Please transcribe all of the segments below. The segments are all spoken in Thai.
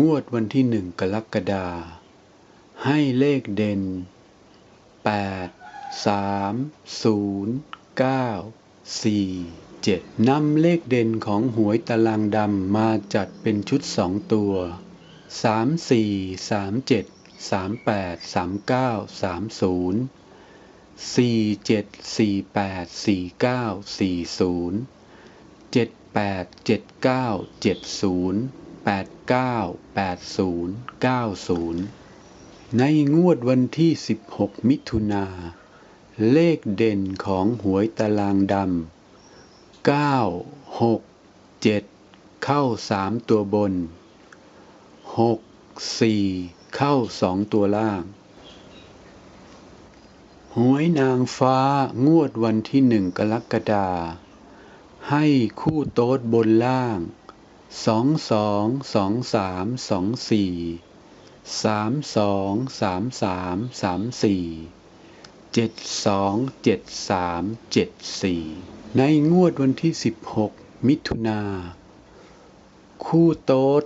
งวดวันที่หนึ่งกรกฎาให้เลขเด่น 8 3 0 9 4 7นำเลขเด่นของหวยตารางดำมาจัดเป็นชุดสองตัว 3 4 3 7 3 8 3 9 3 0 4 7 4 8 4 9 4 0เจ็ดแปด เจ็ดเก้าเจ็ดศูนย์แปดเก้าแปดศูนย์เก้าศูนย์ในงวดวันที่สิบหกมิถุนา เลขเด่นของหวยตารางดำเก้าหกเจ็ดเข้าสามตัวบนหกสี่เข้าสองตัวล่าง หวยนางฟ้างวดวันที่หนึ่งกรกฎาให้คู่โต๊ดบนล่าง สองสองสองสามสองสี่สามสองสามสามสามสี่เจ็ดสองเจ็ดสามเจ็ดสี่ในงวดวันที่สิบหกมิถุนาคู่โต๊ด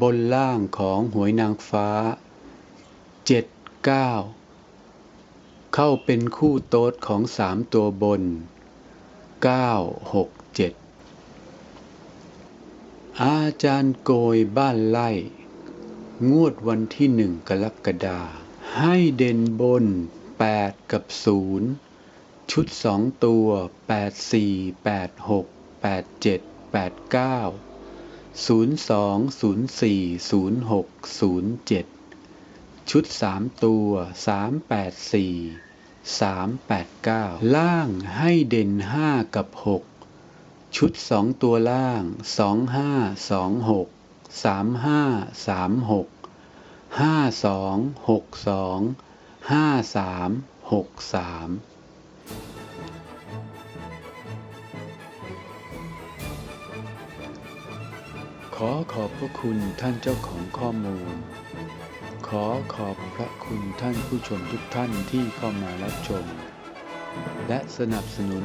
บนล่างของหวยนางฟ้าเจ็ดเก้าเข้าเป็นคู่โต๊ดของสามตัวบนเก้าหกเจ็ด อาจารย์โกยบ้านไล่ งวดวันที่หนึ่งกรกฎาให้เด่นบน 8 กับ 0 ชุดสองตัว 8 4 8 6 8 7 8 9 0 2 0 4 0 6 0 7 ชุดสามตัว 3 8 4 3 8 9 ล่างให้เด่น 5 กับ 6 ชุดสองตัวล่าง2 5 2 6 3 5 3 6 5 2 6 2 5 3 6 3ขอขอบพระคุณท่านเจ้าของข้อมูล ขอขอบพระคุณท่านผู้ชมทุกท่านที่เข้ามารับชม และสนับสนุน